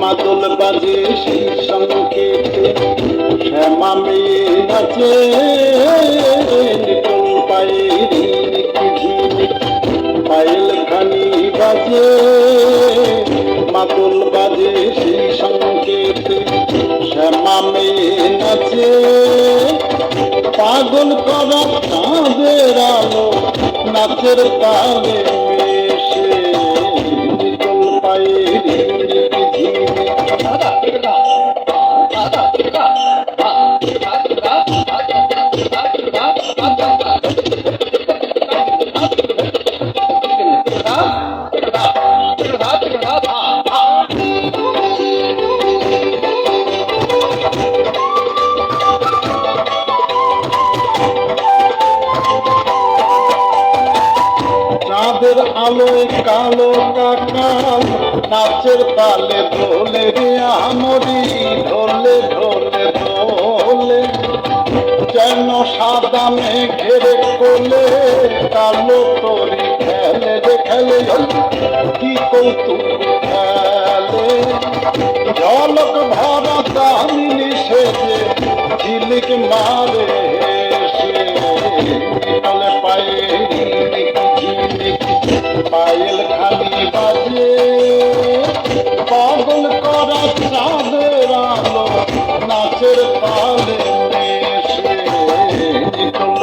মাদল বাজে সেই সংকেতে শ্যামা মেয়ে নাচে। বাজে মাতুল বাজে সেই সংকেতে। শ্যামা মেয়ে নাচে পাগল করা চাঁদের আলো নাচের তালে চাঁদের আলোয় কালো কাকাল, নাচের তালে দোলে রে আমরি ঢোলে ঢোলে দোলে। যেন সাদা মেঘের কোলে কালো তরি খেলে রে খেলে, কি কৌতুক খেলে। ঝলক ভরা দামিনী সেজে ঝিলিক মারে পায়েল খালি বাজে পাগল করা চাঁদের আলো নাচের তালে মেশে নিকল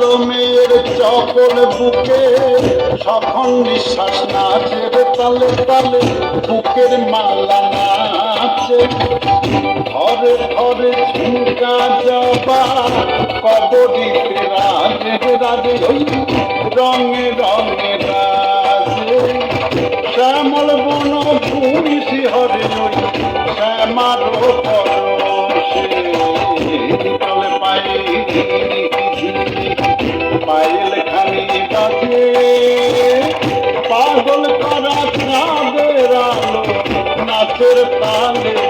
পায়ে ঝিলিক ঝিলিক কালো মেয়ের চপল বুকে সখন নিঃশ্বাস নাচের তালে তালে বুকের মালা নাচে। ঘরে ঘরে ঝুমকা জবা কবরীতে রাজে রাজে রঙে রঙে রাজে। শ্যামল বন ভূমি শিহরে শ্যামার পরশে পায়েল খানি বাজে পাগল করা নাচের তালে